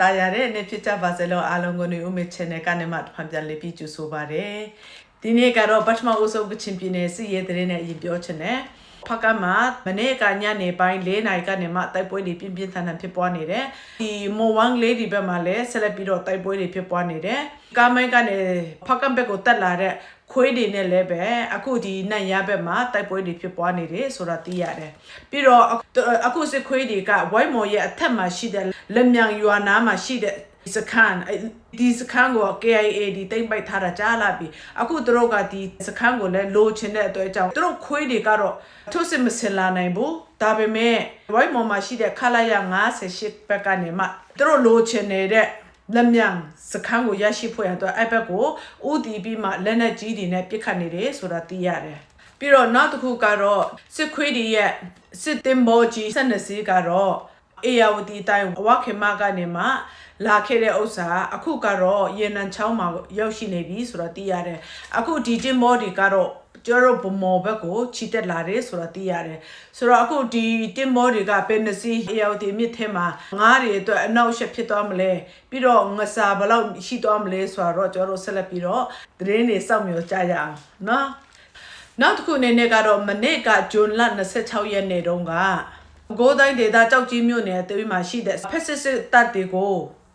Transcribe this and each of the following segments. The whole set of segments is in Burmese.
တာယာတဲ့နေ့ဖြစ်ကြပါစေလို့အားလုံးကိုနေဦးမေ channel ကနေမှတစ်ဖန်ပြန်လေးပြီးကြိုဆိုပါရစေဒီနေ့ကတော့ပထမဦးဆုံးကချင်ပြည်နယ်စီရဲတဲ့နဲ့အရင်ပြောချင်တယ်ဖကမှာမနေ့ကညနေပိုင်း၄နာရီကနေမှတိုက်ပွဲတွေပြင်းပြင်းထန်ထန်ဖြစ်ပွားနေတယ်ဒီမိုဝမ်လေးဒီဘက်မှာလည်းဆက်လက်ပြီးတော့တိုက်ပွဲတွေဖြစ်ပွားနေတယ်ကာမိုင်းကနေဖကမ်ဘက်ကိုတက်လာတဲ့ ခွေးတွေနဲ့လည်းပဲအခုဒီနတ်ရဘက်မှာတိုက်ပွဲတွေဖြစ်ပွားနေတယ်ဆိုတာသိရတယ်ပြီးတော့အခုအခုစစ်ခွေးတွေကဝိုင်းမော်ရဲ့အထက်မှာရှိတဲ့လက်မြန်ရွာနားမှာရှိတဲ့စခန်းအဲ့ဒီစခန်းကို KIA ဒီတိမ့်ပိုက်ထားတာကြားလာပြီအခုသူတို့ကဒီစခန်းကိုလည်းလိုချင်တဲ့အတွက်ကြောင့်သူတို့ခွေးတွေကတော့ထုစစ်မစင်လာနိုင်ဘူးဒါပေမဲ့ဝိုင်းမော်မှာရှိတဲ့ခလာရ58ဘက်ကနေမှသူတို့လိုချင်နေတဲ့ လက်မြန်စခန်းကိုရရှိဖို့ရတော့အဲ့ဘက်ကို ODP မှာလက်နက်ကြီးတွေနဲ့ပစ်ခတ်နေတယ်ဆိုတာသိရတယ်ပြီးတော့နောက်တစ်ခုကတော့စစ်ခွေးတွေရဲ့စစ်တင်ဘောကြီး12စီးကတော့အေယာဝတီတိုင်းအဝခေမကနေမှလာခဲ့တဲ့ဥစ္စာအခုကတော့ရေနံချောင်းမှာရောက်ရှိနေပြီဆိုတော့သိရတယ်အခုဒီတင်မောဒီကတော့ ကျော်တို့ဗမော်ဘက်ကိုချီတက်လာတယ်ဆိုတော့သိရတယ်ဆိုတော့အခုဒီတင်မောတွေကပင်နစီအေယာဝတီမြစ်ထဲမှာငားတွေအတွက်အနောက်ရှက်ဖြစ်သွားမလဲပြီးတော့ငစာဘယ်လောက်ရှိသွားမလဲဆိုတော့ကျော်တို့ဆက်လက်ပြီးတော့သတင်းတွေစောင့်မျှော်ကြရအောင်နော်နောက်တစ်ခုအနေနဲ့ကတော့မနေ့ကဂျွန်လ26ရက်နေ့တုန်းကကိုးတိုင်းဒေသကြောက်ကြီးမြို့နယ်အသေးမှာရှိတဲ့ဖက်စစ်စစ်တပ်တွေကို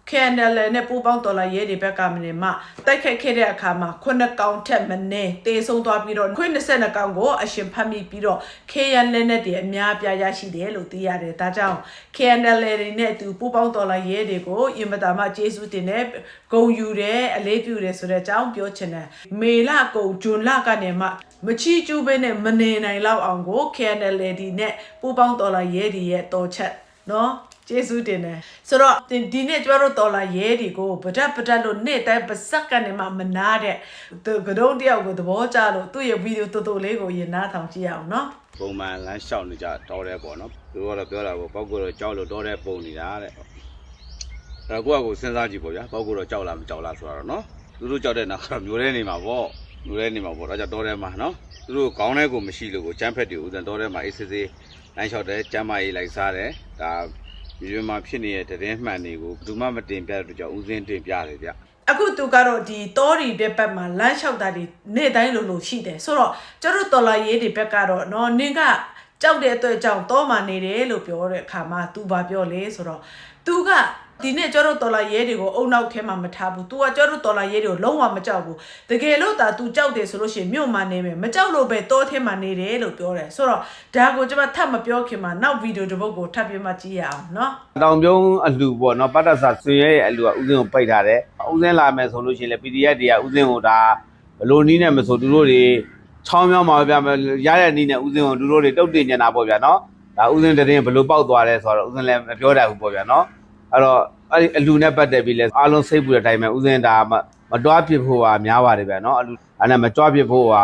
KNL နဲ့ပူးပေါင်းတော်လာရဲတွေဘက်ကမနေမှတိုက်ခိုက်ခဲ့တဲ့အခါမှာခုနှစ်ကောင်ထက်မနည်းတေဆုံးသွားပြီးတော့ခွင့်22ကောင်ကိုအရှင်ဖတ်မိပြီးတော့ KNL နဲ့တည်းအများပြားရရှိတယ်လို့သိရတယ်။ဒါကြောင့် KNL တွေနဲ့အတူပူးပေါင်းတော်လာရဲတွေကိုအင်မတာမှကျေးဇူးတင်တဲ့ဂုံယူတယ်အလေးပြုတယ်ဆိုတဲ့အကြောင်းပြောချင်တယ်။မေလကုံဂျွန်လကနေမှမချီကျူးပဲနဲ့မနေနိုင်လောက်အောင်ကို KNL ဒီနဲ့ပူပေါင်းတော်လာရဲဒီရဲ့တော်ချက်နော် ကျေးဇူးတင်တယ်ဆိုတော့ဒီဒီနေ့ကျမတို့တော်လာရဲဒီကိုဗဒတ်ဗဒတ်လို့နေ့တိုင်းပါစက်ကနေမှမနာတဲ့သူကတုံးတယောက်ကိုသဘောကျလို့သူ့ရဲ့ဗီဒီယိုတော်တော်လေးကိုရင်နားထောင်ကြည့်ရအောင်နော်ပုံမှန်လမ်းလျှောက်နေကြတော်တယ်ပေါ့နော်သူတို့ကတော့ပြောတာပေါ့ပောက်ကတော့ကြောက်လို့တော်တယ်ပုံနေတာတဲ့အဲ့တော့ကိုယ့်အကိုစဉ်းစားကြည့်ပေါ့ဗျာပောက်ကတော့ကြောက်လားမကြောက်လားဆိုတော့နော်သူတို့ကြောက်တဲ့နောက်ကတော့မျိုးထဲနေမှာပေါ့မျိုးထဲနေမှာပေါ့ဒါကြောင့်တော်တယ်မှာနော်သူတို့ခေါင်းထဲကိုမရှိလို့ကိုကျန်းဖက်တွေဥစဉ်တော်တယ်မှာအေးစစ်စစ်လမ်းလျှောက်တယ်ကျမ်းမာရေးလိုက်စားတယ်ဒါ မျိုးမှာဖြစ်နေတဲ့တည်င်းမှန်တွေကိုဘယ်သူမှမတင်ပြတဲ့အတွက်ကြောင့်ဥစဉ်တင်ပြတယ်ဗျအခုသူကတော့ဒီတောရီတဲ့ဘက်မှာလမ်းလျှောက်တာဒီနေ့တိုင်းလိုလိုရှိတယ်ဆိုတော့ကျတို့တော်လာရေးတွေဘက်ကတော့နော်နင်ကကြောက်တဲ့အတွက်ကြောင့်တောမှာနေတယ်လို့ပြောတဲ့အခါမှာ तू ဘာပြောလဲဆိုတော့ तू က ဒီနေ့ကျတို့တော်လာရဲတွေကိုအုံနောက်ထဲမှာမထားဘူး तू ကကျတို့တော်လာရဲတွေကိုလုံးဝမကြောက်ဘူးတကယ်လို့သာ तू ကြောက်တယ်ဆိုလို့ရှိရင်မြို့မှာနေမယ်မကြောက်လို့ပဲတောထဲမှာနေတယ်လို့ပြောတယ်ဆိုတော့ဒါကိုကျွန်မထပ်မပြောခင်မှာနောက်ဗီဒီယိုတစ်ပုဒ်ကိုထပ်ပြမကြည့်ရအောင်နော်တောင်ပြုံးအလှပေါ့နော်ပတ်သက်စာဆွေရဲရဲ့အလှကဥစဉ်ကိုပိတ်ထားတယ်ဥစဉ်လာမယ်ဆိုလို့ရှိရင်လေ PDF တွေကဥစဉ်ကိုဒါဘယ်လိုနီးနဲ့မဆိုသူတို့တွေချောင်းမြောင်းမှာပြမယ်ရတဲ့နီးနဲ့ဥစဉ်ကိုသူတို့တွေတုတ်တင်နေတာပေါ့ဗျာနော်ဒါဥစဉ်တရင်ဘယ်လိုပေါက်သွားလဲဆိုတော့ဥစဉ်လည်းမပြောတတ်ဘူးပေါ့ဗျာနော် အဲ့တော့အဲ့ဒီအလှနဲ့ပတ်သက်ပြီးလဲအားလုံးစိတ်ပူတဲ့အတိုင်းပဲဥစဉ်ဒါမမတွားပြစ်ဖို့ကများပါတယ်ဗျာနော်အလှအဲ့ဒါမကြွားပြစ်ဖို့က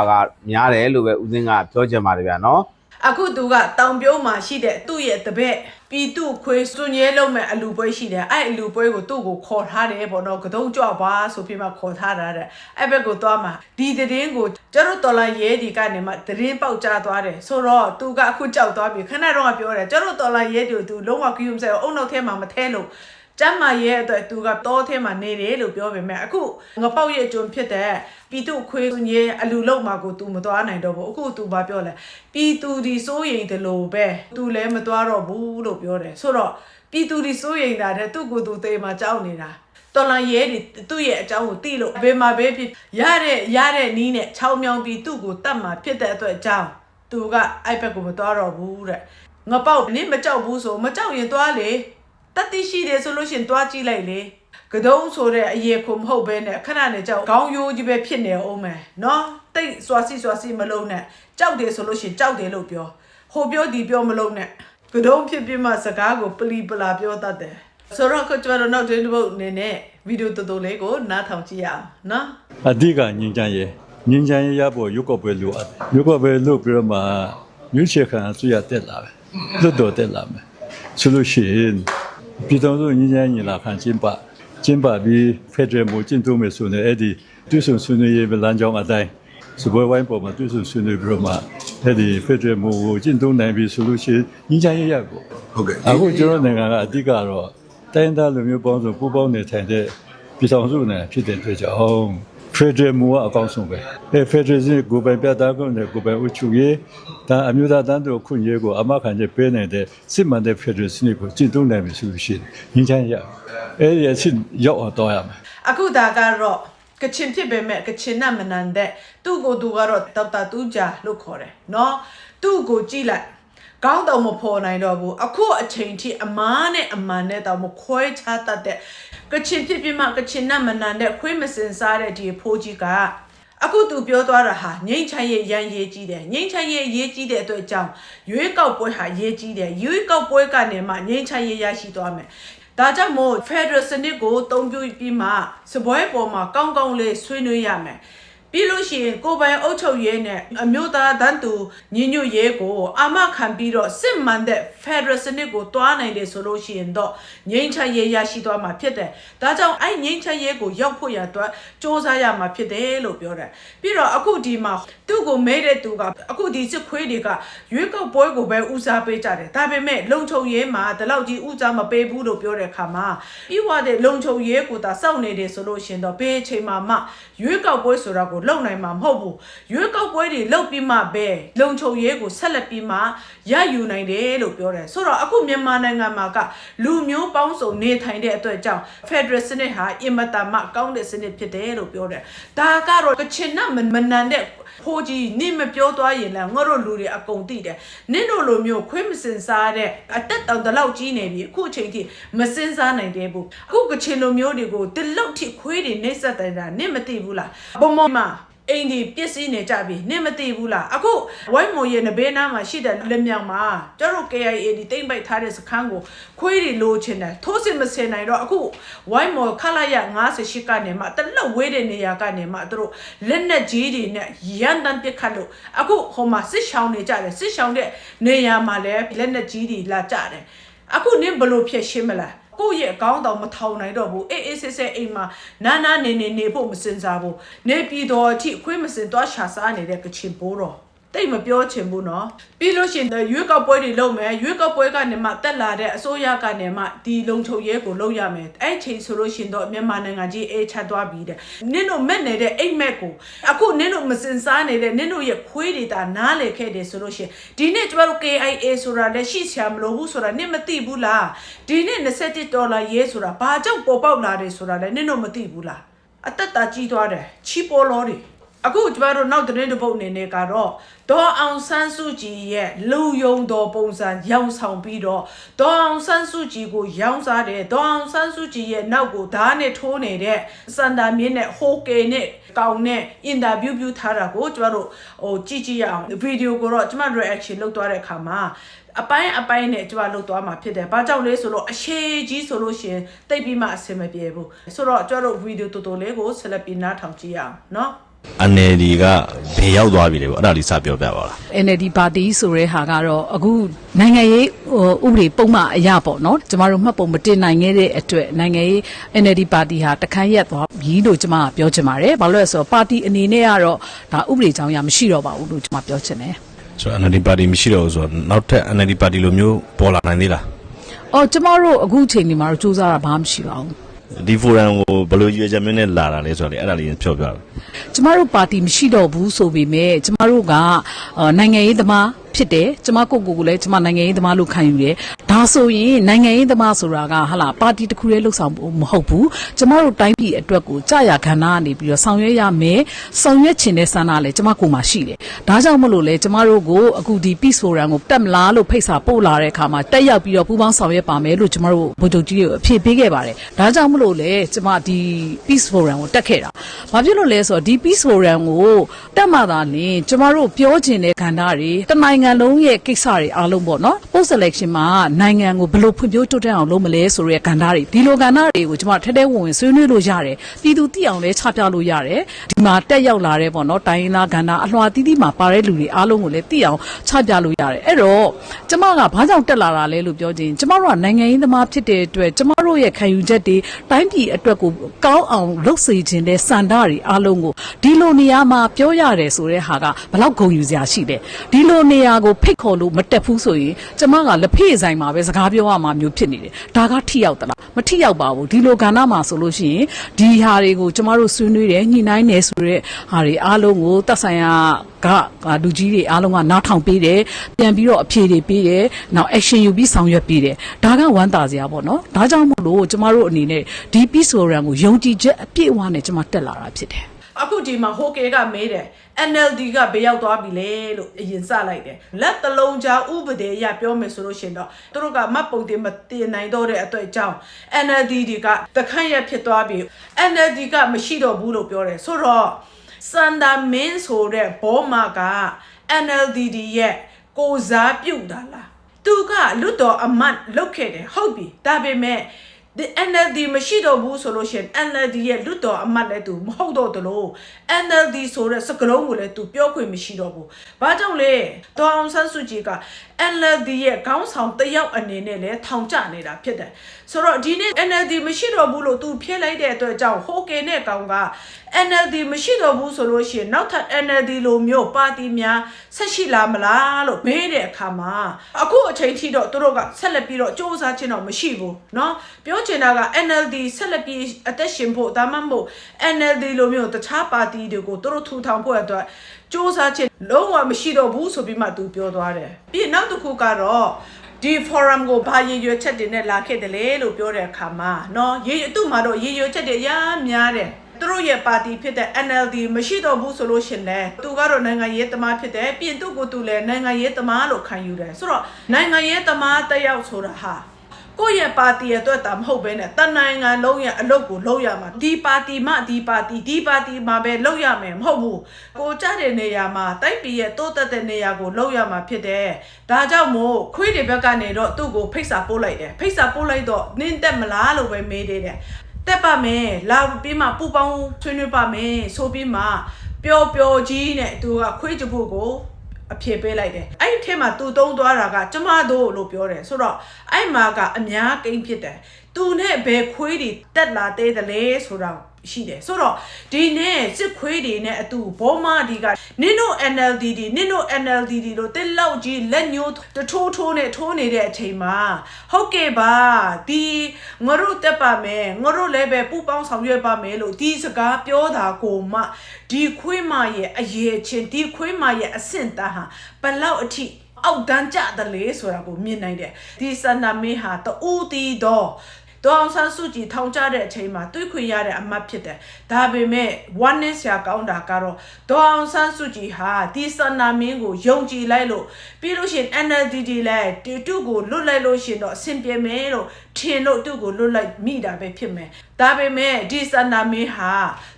များတယ်လို့ပဲဥစဉ်ကပြောချင်ပါတယ်ဗျာနော် အခုသူကတောင်ပြုံးမှာရှိတဲ့သူ့ရဲ့တပည့်ပြည်သူခွေးစွန်ရဲလုံးမဲ့အလူပွဲရှိတယ်အဲ့အလူပွဲကိုသူ့ကိုခေါ်ထားတယ်ပေါ့နော်ကတုံးကြွပါဆိုပြီးမှခေါ်ထားတာတဲ့အဲ့ဘက်ကိုသွားမှာဒီသတင်းကိုကျတို့တော်လိုင်းရဲဒီကနေမှသတင်းပေါက်ကြားသွားတယ်ဆိုတော့သူကအခုကြောက်သွားပြီခဏတော့ကပြောတယ်ကျတို့တော်လိုင်းရဲဒီကိုသူလုံးဝကြည့်မစဲအုံနောက်ထဲမှာမထဲလို့ ကျမ်းမာရဲ့အတွက်သူကတော့ထဲမှာနေတယ်လို့ပြောပေမဲ့အခုငပောက်ရဲ့အကျုံဖြစ်တဲ့ပြည်သူခွေးညင်းအလူလုံးမှာကိုသူမသွားနိုင်တော့ဘူးအခုသူဘာပြောလဲပြည်သူဒီစိုးရိမ်တယ်လို့ပဲသူလည်းမသွားတော့ဘူးလို့ပြောတယ်ဆိုတော့ပြည်သူဒီစိုးရိမ်တာတဲ့သူ့ကိုယ်သူသေမှာကြောက်နေတာတော်လန်ရဲတွေသူ့ရဲ့အကြောင်းကိုသိလို့ဘယ်မှာပဲဖြစ်ရတဲ့ရတဲ့နီးနဲ့ချောင်းမြောင်းပြီးသူ့ကိုတတ်မှာဖြစ်တဲ့အတွက်အကြောင်းသူကအဲ့ဘက်ကိုမသွားတော့ဘူးတဲ့ငပောက်နင်းမကြောက်ဘူးဆိုမကြောက်ရင်သွားလေ တတိရှိတယ်ဆိုလို့ရှရင်တွားကြည့်လိုက်လေကတုံးဆိုတဲ့အရေခုမဟုတ်ဘဲနဲ့ခဏနဲ့ကြောက်ခေါင်းရိုးကြီးပဲဖြစ်နေအောင်မယ်နော်တိတ်စွာစီစွာစီမလုံးနဲ့ကြောက်တယ်ဆိုလို့ရှရင်ကြောက်တယ်လို့ပြောဟိုပြောဒီပြောမလုံးနဲ့ကတုံးဖြစ်ပြီးမှစကားကိုပလီပလာပြောတတ်တယ်ဆိုတော့ကကျွန်တော်နောက်တွင်တစ်ပုတ်အနေနဲ့ဗီဒီယိုတော်တော်လေးကိုနားထောင်ကြည့်ရအောင်နော်အဓိကငြိမ်းချမ်းရေးငြိမ်းချမ်းရေးရဖို့ရုပ်ောက်ပွဲလိုအပ်တယ်ရုပ်ောက်ပွဲလုပ်ပြီးတော့မှမြို့ချေခံအစိုးရတက်လာပဲလွတ်တော်တက်လာမယ်ဆိုလို့ရှိရင် ပြည်တော်စုငြိမ်းချမ်းရေးလာခံကျင်းပကျင်းပပြီးဖက်ဒရယ်မျိုးကျင့်သုံးမယ်ဆိုရင်အဲ့ဒီတွဆုံဆွေးနွေးရေးလမ်းကြောင်းအတိုင်းစပွဲဝိုင်းပေါ်မှာတွဆုံဆွေးနွေးပြီးတော့မှအဲ့ဒီဖက်ဒရယ်မျိုးကိုကျင့်သုံးနိုင်ပြီဆိုလို့ရှိရင်ငြိမ်းချမ်းရေးရဖို့ဟုတ်ကဲ့အခုကျွန်တော်နိုင်ငံကအဓိကတော့တိုင်းသားလူမျိုးပေါင်းစုံပူးပေါင်းနေထိုင်တဲ့ပြည်ဆောင်စုနဲ့ဖြစ်တဲ့အတွက်ကြောင့် ဖက်ဒရယ်မူကအကောင်းဆုံးပဲအဲဖက်ဒရယ်စနစ်ကိုယ်ပိုင်ပြတ်သားခွင့်နဲ့ကိုယ်ပိုင်ဥချုပ်ရေးဒါအမျိုးသားတန်းတူခွင့်ရေးကိုအမခံချက်ပေးနိုင်တဲ့စစ်မှန်တဲ့ဖက်ဒရယ်စနစ်ကိုကျင့်သုံးနိုင်ပြီဆိုလို့ရှိရင်ငြိမ်းချမ်းရအဲဒီအစစ်ရောက်အောင်တော့ရမယ် အခုဒါကတော့ကချင်ဖြစ်ပေမဲ့ကချင်နဲ့မနန်တဲ့သူ့ကိုသူကတော့ဒေါက်တာတူးဂျာလို့ခေါ်တယ်เนาะသူ့ကိုကြည့်လိုက် ကောင်းတော့မဖော်နိုင်တော့ဘူးအခုအချိန်ထိအမားနဲ့အမှန်နဲ့တော့မခွဲခြားတတ်တဲ့ကချင်ဖြစ်ဖြစ်မှကချင်နဲ့မနန်တဲ့ခွေးမစင်စားတဲ့ဒီဖိုးကြီးကအခုသူပြောသွားတာဟာငိမ့်ချမ်းရဲ့ရန်ရေးကြီးတယ်ငိမ့်ချမ်းရဲ့ရေးကြီးတဲ့အတွက်ကြောင့်ရွေးကောက်ပွဲဟာရေးကြီးတယ်ရွေးကောက်ပွဲကနေမှငိမ့်ချမ်းရေးရရှိသွားမယ်ဒါကြောင့်မို့ Federal စနစ်ကိုအသုံးပြုပြီးမှစပွဲပေါ်မှာကောင်းကောင်းလေးဆွေးနွေးရမယ် ပြီးလို့ရှိရင်ကိုယ်ပိုင်အုပ်ချုပ်ရေးနဲ့အမျိုးသားတန်းတူညီညွတ်ရေးကိုအာမခံပြီးတော့စစ်မှန်တဲ့ Federal စနစ်ကိုတွားနိုင်တယ်ဆိုလို့ရှိရင်တော့ငြိမ်းချမ်းရေးရရှိသွားမှာဖြစ်တယ်။ဒါကြောင့်အဲ့ငြိမ်းချမ်းရေးကိုရောက်ဖို့ရအတွက်စ조사ရမှာဖြစ်တယ်လို့ပြောတယ်။ပြီးတော့အခုဒီမှာသူ့ကိုမဲတဲ့သူကအခုဒီစစ်ခွေးတွေကရွေးကောက်ပွဲကိုပဲဦးစားပေးကြတယ်။ဒါပေမဲ့လုံခြုံရေးမှာဒီလောက်ကြီးဦးစားမပေးဘူးလို့ပြောတဲ့အခါမှာပြီးွားတဲ့လုံခြုံရေးကိုသာစောင့်နေတယ်ဆိုလို့ရှိရင်တော့ဘယ်အချိန်မှမှရွေးကောက်ပွဲဆိုတာကိုလုံနိုင်မှာမဟုတ်ဘူး။ရွေးကောက်ပွဲတွေလုံပြီးမှပဲလုံခြုံရေးကိုဆက်လက်ပြီးမှရယူနိုင်တယ်လို့ပြောတယ်။ဆိုတော့အခုမြန်မာနိုင်ငံမှာကလူမျိုးပေါင်းစုံနေထိုင်တဲ့အတွက်ကြောင့် Federal စနစ်ဟာအင်မတန်မှကောင်းတဲ့စနစ်ဖြစ်တယ်လို့ပြောတယ်။ဒါကတော့ကချင်နဲ့မမနန်တဲ့ ဖိုးကြီးနင့်မပြောသွားရင်လည်းငါတို့လူတွေအကုန်သိတယ်နင့်တို့လိုမျိုးခွေးမစင်စားတဲ့အတက်တောင်တလောက်ကြီးနေပြီအခုအချိန်ထိမစင်စားနိုင်သေးဘူးအခုကချင်လိုမျိုးတွေကိုဒီလောက်ထိခွေးတွေနှိမ့်ဆက်တယ်တာနင့်မသိဘူးလားဘုံမောမှာ အိမ်ဒီပစ္စည်းနေကြပြီနင့်မသိဘူးလားအခုဝိုင်းမော်ရဲ့နဘေးနားမှာရှိတဲ့လက်မြောင်မှာကျတို့ KIA ဒီတိမ့်ပိုက်ထားတဲ့စခန်းကိုခွေးတွေလိုချင်တယ်ထိုးစစ်မစင်နိုင်တော့အခုဝိုင်းမော်ခလာရ58ကနေမှတလောက်ဝေးတဲ့နေရာကနေမှသူတို့လက်နက်ကြီးတွေနဲ့ရန်တမ်းပစ်ခတ်လို့အခုဟိုမှာစစ်ရှောင်းနေကြတယ်စစ်ရှောင်းတဲ့နေရာမှာလည်းလက်နက်ကြီးတွေလာကြတယ်အခုနင်းဘလို့ဖြစ်ရှင်းမလား ကိုယ့်ရဲ့အကောင်းတော်မထောင်နိုင်တော့ဘူးအေးအေးဆေးဆေးအိမ်မှာနာနာနေနေနေဖို့မစင်စားဘူးနေပြည်တော်အထိအခွင့်မစင်သွားရှာစားနေတဲ့ကချင်ဘိုးတော် တိတ်မပြောချင်ဘူးเนาะပြီးလို့ရှိရင်ရွေးကောက်ပွဲတွေလုပ်မယ်ရွေးကောက်ပွဲကနေမှတက်လာတဲ့အစိုးရကနေမှဒီလုံခြုံရေးကိုလုပ်ရမယ်အဲ့ချိန်ဆိုလို့ရှိရင်တော့မြန်မာနိုင်ငံကြီးအေးချသွားပြီတဲ့နင်းတို့မက်နေတဲ့အိမ်မက်ကိုအခုနင်းတို့မစင်စားနေတဲ့နင်းတို့ရဲ့ခွေးတွေတာနားလေခဲ့တယ်ဆိုလို့ရှိရင်ဒီနေ့ကျမတို့ KIA ဆိုတာလည်းရှိဆရာမလိုဘူးဆိုတာနင်းမသိဘူးလားဒီနေ့27ဒေါ်လာရေးဆိုတာဘာကြောင့်ပေါ်ပေါက်လာတယ်ဆိုတာလည်းနင်းတို့မသိဘူးလားအသက်တာကြီးသွားတယ်ချီပေါ်လောတွေ အခုကျမတို့နောက်သတင်းတစ်ပုတ်အနေနဲ့ကတော့ဒေါ်အောင်ဆန်းစုကြည်ရဲ့လူယုံတော်ပုံစံရောင်ဆောင်ပြီးတော့ဒေါ်အောင်ဆန်းစုကြည်ကိုရောင်းစားတယ်ဒေါ်အောင်ဆန်းစုကြည်ရဲ့နောက်ကိုဓာတ်နဲ့ထိုးနေတဲ့စန္ဒာမြင့်နဲ့ဟိုကေနဲ့ကောင်းနဲ့အင်တာဗျူးပြုထားတာကိုကျမတို့ဟိုကြည့်ကြည့်ရအောင်ဗီဒီယိုကိုတော့ကျမ reaction လုပ်သွားတဲ့အခါမှာအပိုင်းအပိုင်းနဲ့ကျမလုပ်သွားမှာဖြစ်တယ်။ဘာကြောင့်လဲဆိုတော့အရှိကြီးဆိုလို့ရှိရင်တိတ်ပြီးမှအဆင်မပြေဘူး။ဆိုတော့ကျမတို့ဗီဒီယိုတူတူလေးကိုဆက်လက်ပြီးနားထောင်ကြည့်ရအောင်နော်။ NLD ကဘယ်ရောက်သွားပြီလဲပေါ့အဲ့ဒါလေးစပြောပြပါလား NLD ပါတီဆိုတဲ့ဟာကတော့အခုနိုင်ငံရေးဟိုဥပဒေပုံမှန်အရပေါ့နော်ကျမတို့မှတ်ပုံမတင်နိုင်ခဲ့တဲ့အတွက်နိုင်ငံရေး NLD ပါတီဟာတခန်းရက်သွားပြီလို့ကျမကပြောချင်ပါတယ်ဘာလို့လဲဆိုတော့ပါတီအနေနဲ့ကတော့ဒါဥပဒေကြောင်းအရမရှိတော့ပါဘူးလို့ကျမပြောချင်တယ်ဆိုတော့ NLD ပါတီမရှိတော့ဘူးဆိုတော့နောက်ထပ် NLD ပါတီလိုမျိုးပေါ်လာနိုင်သေးလားအော်ကျမတို့အခုချိန်ဒီမှာတော့စူးစမ်းတာဘာမှမရှိပါဘူး ဒီဖိုရမ်ကိုဘယ်လိုရွေးချက်မျိုးနဲ့လာတာလဲဆိုတော့လေအဲ့ဒါလေးဖြောပြပါကျမတို့ပါတီမရှိတော့ဘူးဆိုပေမဲ့ကျမတို့ကအာနိုင်ငံရေးသမား ဖြစ်တယ်ကျမကိုယ့်ကိုယ်ကိုလည်းကျမနိုင်ငံရေးသမားလို့ခံယူတယ်ဒါဆိုရင်နိုင်ငံရေးသမားဆိုတာကဟာလာပါတီတစ်ခုတည်းလှုပ်ဆောင်ဖို့မဟုတ်ဘူးကျမတို့တိုင်းပြည်အတွက်ကိုကြာရခန္ဓာကနေပြီးတော့ဆောင်ရွက်ရမယ်ဆောင်ရွက်ချင်တဲ့ဆန္ဒလည်းကျမကိုယ်မှာရှိတယ်ဒါကြောင့်မလို့လေကျမတို့ကိုအခုဒီ peace forum ကိုတက်မလားလို့ဖိတ်စာပို့လာတဲ့အခါမှာတက်ရောက်ပြီးတော့ပူးပေါင်းဆောင်ရွက်ပါမယ်လို့ကျမတို့ဗိုလ်ချုပ်ကြီးကိုအဖြေပေးခဲ့ပါတယ်ဒါကြောင့်မလို့လေကျမဒီ peace forum ကိုတက်ခဲ့တာဘာဖြစ်လို့လဲဆိုတော့ဒီ peace forum ကိုတက်မှသာလင်ကျမတို့ပြောချင်တဲ့ကဏ္ဍတွေတနိုင်ငံလုံးရဲ့ကိစ္စတွေအားလုံးပေါ့နော် post election မှာနိုင်ငံကိုဘယ်လိုဖွံ့ဖြိုးတိုးတက်အောင်လုပ်မလဲဆိုတဲ့ကဏ္ဍတွေဒီလိုကဏ္ဍတွေကိုကျမထဲထဲဝင်ဝင်ဆွေးနွေးလို့ရတယ်ပြည်သူသိအောင်လည်းချပြလို့ရတယ်ဒီမှာတက်ရောက်လာတဲ့ပေါ့နော်တိုင်းရင်းသားကဏ္ဍအလွှာတီးတီးမှာပါတဲ့လူတွေအားလုံးကိုလည်းသိအောင်ချပြလို့ရတယ်အဲ့တော့ကျမကဘာကြောင့်တက်လာတာလဲလို့ပြောချင်ကျမတို့ကနိုင်ငံရေးသမားဖြစ်တဲ့အတွက်ကျမတို့ရဲ့ခံယူချက်တွေတိုင်းပြည်အတွက်ကိုကောင်းအောင်လုပ်စေခြင်းတဲ့စန္ဒတွေအားလုံးကိုဒီလိုနေရာမှာပြောရတယ်ဆိုတဲ့ဟာကဘလောက်ဂုဏ်ယူစရာရှိတယ်ဒီလိုနေရာကိုဖိတ်ခေါ်လို့မတက်ဘူးဆိုရင်ကျမကလက်ဖေးဆိုင်မှာပဲစကားပြောရမှာမျိုးဖြစ်နေတယ်ဒါကထိရောက်သလားမထိရောက်ပါဘူးဒီလိုကဏ္ဍမှာဆိုလို့ရှိရင်ဒီဟာတွေကိုကျမတို့ဆွေးနွေးတယ်ညှိနှိုင်းတယ်ဆိုတဲ့ဟာတွေအားလုံးကိုသက်ဆိုင်ရာကလူကြီးတွေအားလုံးကနားထောင်ပေးတယ်ပြန်ပြီးတော့အဖြေတွေပေးတယ်နောက် action ယူပြီးဆောင်ရွက်ပေးတယ်ဒါကဝမ်းသာစရာပေါ့နော်ဒါကြောင့်မို့လို့ကျမတို့အနေနဲ့ဒီ peace program ကိုယုံကြည်ချက်အပြည့်အဝနဲ့ကျမတက်လာတာဖြစ်တယ် အခုဒီမှာဟိုကေကမေးတယ် NLD ကဘယ်ရောက်သွားပြီလဲလို့အရင်စလိုက်တယ်လက်တလုံးကြားဥပဒေအရပြောမယ်ဆိုလို့ရှရင်တော့သူတို့ကမတ်ပုံတင်မတင်နိုင်တော့တဲ့အတွက်ကြောင့် NLD တွေကတခန့်ရဖြစ်သွားပြီ NLD ကမရှိတော့ဘူးလို့ပြောတယ်ဆိုတော့စန္ဒာမင်းဆိုတဲ့ဘောမာက NLD ရဲ့ကိုစားပြုတ်တာလားသူကလွတ်တော်အမတ်လုတ်ခဲ့တယ်ဟုတ်ပြီဒါပေမဲ့ ဒီ NLD မရှိတော့ဘူးဆိုလို့ရှိရင် NLD ရဲ့လွတ်တော်အမတ်လည်းသူမဟုတ်တော့တလို့ NLD ဆိုတဲ့စကလုံးကိုလည်းသူပြောခွင့်မရှိတော့ဘူး။ဘာကြောင့်လဲ။ဒေါအောင်ဆန်းစုကြည်က NLD ရဲ့ခေါင်းဆောင်တစ်ယောက်အနေနဲ့လည်းထောင်ကျနေတာဖြစ်တယ်။ဆိုတော့ဒီနေ့ NLD မရှိတော့ဘူးလို့သူဖြည့်လိုက်တဲ့အတွက်ကြောင့်ဟိုကေနဲ့ကောင်က NLD မရှိတော့ဘူးဆိုလို့ရှိရင်နောက်ထပ် NLD လိုမျိုးပါတီများဆက်ရှိလာမလားလို့မေးတဲ့အခါမှာအခုအချိန်ထိတော့သူတို့ကဆက်လက်ပြီးတော့စ조사ခြင်းတော့မရှိဘူးเนาะပြောချင်တာက NLD ဆက်လက်ပြီးအသက်ရှင်ဖို့ဒါမှမဟုတ် NLD လိုမျိုးတခြားပါတီတွေကိုသူတို့ထူထောင်ဖို့အတွက် စ조사ခြင်းလုံးဝမရှိတော့ဘူးဆိုပြီးမှသူပြောသွားတယ်ပြီးရင်နောက်တစ်ခုကတော့ဒီ forum ကိုဘာရည်ရွယ်ချက်တွေနဲ့လာခဲ့တယ်လေလို့ပြောတဲ့အခါမှာเนาะရည်သူ့မှာတော့ရည်ရွယ်ချက်တွေအများများတယ်သူတို့ရဲ့ပါတီဖြစ်တဲ့ NLD မရှိတော့ဘူးဆိုလို့ရှရင်လည်းသူကတော့နိုင်ငံရေးသမားဖြစ်တယ်ပြင်သူ့ကိုသူလည်းနိုင်ငံရေးသမားလို့ခံယူတယ်ဆိုတော့နိုင်ငံရေးသမားတစ်ယောက်ဆိုတာဟာ ကိုယ့်ရဲ့ပါတီရဲ့အတွက်တာမဟုတ်ဘဲနဲ့တနိုင်ငံလုံးရဲ့အလုပ်ကိုလုပ်ရမှာဒီပါတီမှဒီပါတီဒီပါတီမှပဲလုပ်ရမယ်မဟုတ်ဘူးကိုကြတဲ့နေရာမှာတိုက်ပြည်ရဲ့တိုးတက်တဲ့နေရာကိုလုပ်ရမှာဖြစ်တယ်ဒါကြောင့်မို့ခွေးတွေဘက်ကနေတော့သူ့ကိုဖိတ်စာပို့လိုက်တယ်ဖိတ်စာပို့လိုက်တော့နင်းတက်မလားလို့ပဲမေးသေးတယ်တက်ပါမယ်လာပြီးမှပူပေါင်းဆွေးနွေးပါမယ်ဆိုပြီးမှပျော်ပျော်ကြီးနဲ့သူကခွေးကြဖို့ကို အဖြေပေးလိုက်တယ်အဲ့ဒီထဲမှာသူသုံးသွားတာကကျမတို့လို့ပြောတယ်ဆိုတော့အဲ့မှာကအများကိန်းဖြစ်တယ်သူနဲ့ဘယ်ခွေးတွေတက်လာသေးတယ်လဲဆိုတော့ ရှိတယ်ဆိုတော့ဒီနေ့စစ်ခွေးတွေနဲ့အတူဘောမဒီကနင်တို့ NLD ဒီနင်တို့ NLD ဒီလို့တက်လောက်ကြီးလက်ညှိုးတထိုးထိုးနဲ့ထိုးနေတဲ့အချိန်မှာဟုတ်ကဲ့ပါဒီငါတို့တက်ပါမယ်ငါတို့လည်းပဲပူပေါင်းဆောင်ရွက်ပါမယ်လို့ဒီစကားပြောတာကိုမှဒီခွေးမရဲ့အရေးချင်းဒီခွေးမရဲ့အဆင့်တန်းဟာဘလောက်အထိအောက်တန်းကြတယ်လေဆိုတာကိုမြင်နိုင်တယ်ဒီစန္ဒမင်းဟာတူတီတော့ ဒေါအောင်ဆန်းစုကြည်ထောင်ချတဲ့အချိန်မှာတွေးခွေရတဲ့အမတ်ဖြစ်တယ်ဒါပေမဲ့ one ness ဆရာကောင်းတာကတော့ဒေါအောင်ဆန်းစုကြည်ဟာဒီစန္ဒမင်းကိုယုံကြည်လိုက်လို့ပြီးလို့ရှိရင် NLD လည်းတူတူကိုလွတ်လိုက်လို့ရှိရင်တော့အဆင်ပြေမယ်လို့ထင်လို့သူ့ကိုလွတ်လိုက်မိတာပဲဖြစ်မယ်ဒါပေမဲ့ဒီစန္ဒမင်းဟာ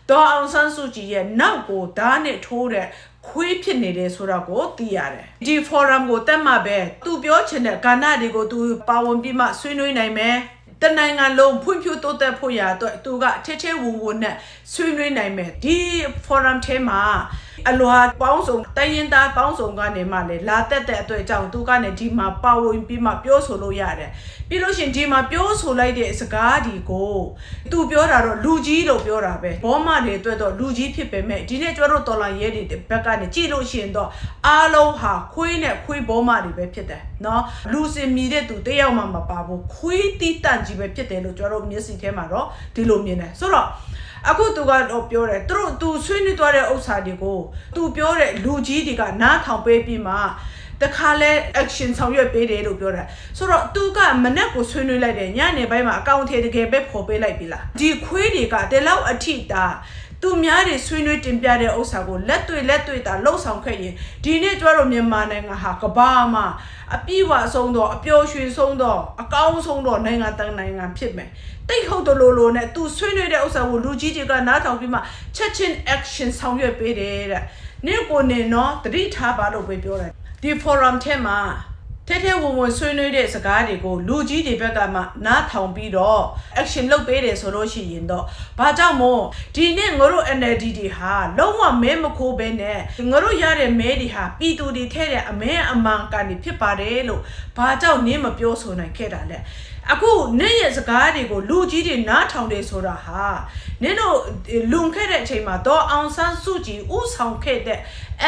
ဒေါအောင်ဆန်းစုကြည်ရဲ့နောက်ကိုဓာတ်နဲ့ထိုးတဲ့ခွေးဖြစ်နေတယ်ဆိုတာကိုသိရတယ်ဒီ forum ကိုတက်မှပဲသူပြောချင်တဲ့ကဏ္ဍတွေကိုသူပါဝင်ပြီးမှဆွေးနွေးနိုင်မယ် တနိုင်ငံလုံးဖွံ့ဖြိုးတိုးတက်ဖို့ရာအတွက်သူကထဲထဲဝင်ဝင်နဲ့ဆွေးနွေးနိုင်မယ်ဒီ forum ထဲမှာ အလွာပေါင်းစုံတိုင်းရင်းသားပေါင်းစုံကနေမှလည်းလာတက်တဲ့အတွက်ကြောင့်သူကလည်းဒီမှာပါဝင်ပြီးမှပြောဆိုလို့ရတယ်ပြီးလို့ရှင်ဒီမှာပြောဆိုလိုက်တဲ့စကားဒီကိုသူပြောတာတော့လူကြီးလို့ပြောတာပဲဘောမတွေအတွက်တော့လူကြီးဖြစ်ပေမဲ့ဒီနေ့ကျွတ်တို့တော်လာရဲတွေဘက်ကနေကြည့်လို့ရှင်တော့အားလုံးဟာခွေးနဲ့ခွေးဘောမတွေပဲဖြစ်တယ်နော်လူစင်မီတဲ့သူတယောက်မှမပါဘူးခွေးတီးတန့်ကြီးပဲဖြစ်တယ်လို့ကျွတ်တို့မျက်စိထဲမှာတော့ဒီလိုမြင်တယ်ဆိုတော့ အခုသူကတော့ပြောတယ်သူတို့သူဆွေးနွေးသွားတဲ့ဥစ္စာတွေကိုသူပြောတဲ့လူကြီးတွေကနားထောင်ပေးပြီးမှတခါလဲ action ဆောင်ရွက်ပေးတယ်လို့ပြောတာဆိုတော့သူကမနဲ့ကိုဆွေးနွေးလိုက်တယ်ညနေပိုင်းမှာအကောင့်ထဲတကယ်ပဲပေါ်ပေးလိုက်ပြီလားဒီခွေးတွေကတလောက်အထိတာသူများတွေဆွေးနွေးတင်ပြတဲ့ဥစ္စာကိုလက်တွေ့လက်တွေ့တာလှုပ်ဆောင်ခဲ့ရင်ဒီနေ့ကျတော့မြန်မာနိုင်ငံဟာကဘာမှာအပြည့်အဝဆုံးတော့အပျော်ရွှင်ဆုံးတော့အကောင်းဆုံးတော့နိုင်ငံတကာနိုင်ငံဖြစ်မယ် တိတ်ဟုတ်တယ်လို့လို့နဲ့သူဆွေးနွေးတဲ့ဥစ္စာကိုလူကြီးတွေကနားထောင်ပြီးမှချက်ချင်း action ဆောင်ရွက်ပေးတယ်တဲ့နေ့ကိုနေနော်တတိထားပါလို့ပဲပြောတယ်ဒီ forum ထဲမှာတ ထဲထဲဝင်ဝင်ဆွေးနွေးတဲ့စကားတွေကိုလူကြီးတွေဘက်ကမှနားထောင်ပြီးတော့ action လုပ်ပေးတယ်ဆိုလို့ရှိရင်တော့ဘာကြောင့်မို့ဒီနေ့ငါတို့ NLD တွေဟာလုံးဝမဲမခိုးဘဲနဲ့ငါတို့ရတဲ့မဲတွေဟာပြည်သူတွေထဲတဲ့အမဲအမှန်ကန်တွေဖြစ်ပါတယ်လို့ဘာကြောင့်နင်းမပြောဆိုနိုင်ခဲ့တာလဲအခုနင့်ရဲ့စကားတွေကိုလူကြီးတွေနားထောင်တယ်ဆိုတာဟာနင်တို့လွန်ခဲ့တဲ့အချိန်မှာတော့အောင်ဆန်းစုကြည်ဥဆောင်ခဲ့တဲ့